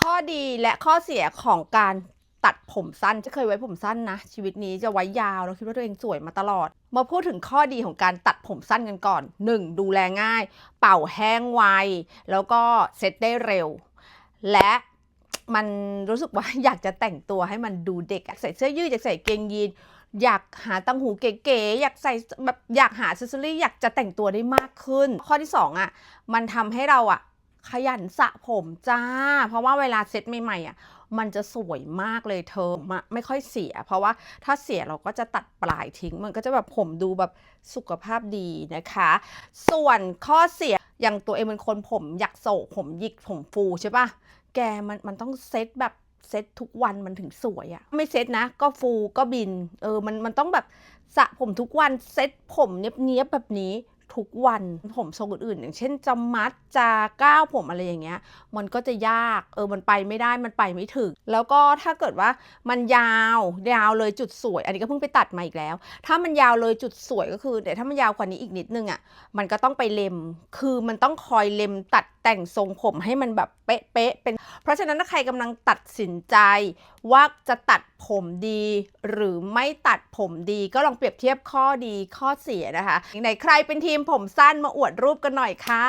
ข้อดีและข้อเสียของการตัดผมสั้นจะเคยไว้ผมสั้นนะ ชีวิตนี้จะไว้ยาวแล้วคิดว่าตัวเองสวยมาตลอด มาพูดถึงข้อดีของการตัดผมสั้นกันก่อน 1. ดูแลง่าย เป่าแห้งไว แล้วก็เซ็ตได้เร็ว และมันรู้สึกว่าอยากจะแต่งตัวให้มันดูเด็กใส่เสื้อยืดอยากใส่เกงยีนอยากหาตังหูเก๋ๆอยากใส่แบบอยากหาซ c ซอรี่อยากจะแต่งตัวได้มากขึ้น ข้อที่สองอะมันทำให้เราอะ ขยันสระผมจ้า เพราะว่าเวลาเซ็ตใหม่ๆอะมันจะสวยมากเลยเธอมะไม่ค่อยเสีย เพราะว่าถ้าเสียเราก็จะตัดปลายทิ้ง มันก็จะแบบผมดูแบบสุขภาพดีนะคะ ส่วนข้อเสียอย่างตัวเองเป็นคนผมอยากโศกผมหยิกผมฟูใช่ปะแกมันมันต้องเซตแบบเซตทุกวันมันถึงสวยอะไม่เซตนะ ก็ฟูก็บิน เออมันมันต้องแบบสระผมทุกวันเซตผมเนี้ยบๆแบบนี้ ทุกวันผมทรงอื่นๆอย่างเช่นจะมัดจะก้าวผมอะไรอย่างเงี้ย มันก็จะยากเออมันไปไม่ได้มันไปไม่ถึง แล้วก็ถ้าเกิดว่ามันยาวยาวเลยจุดสวย อันนี้ก็เพิ่งไปตัดมาอีกแล้ว ถ้ามันยาวเลยจุดสวยก็คือเดี๋ยวถ้ามันยาวกว่านี้อีกนิดนึงอะ่ะมันก็ต้องไปเล็ม คือมันต้องคอยเล็มตัดแต่งทรงผมให้มันแบบเป๊ะๆเป็น เพราะฉะนั้นถ้าใครกำลังตัดสินใจว่าจะตัดผมดี หรือไม่ตัดผมดี ก็ลองเปรียบเทียบข้อดีข้อเสียนะคะไหนใครเป็นทีมมผมสั้นมาอวดรูปกันหน่อยค่ะ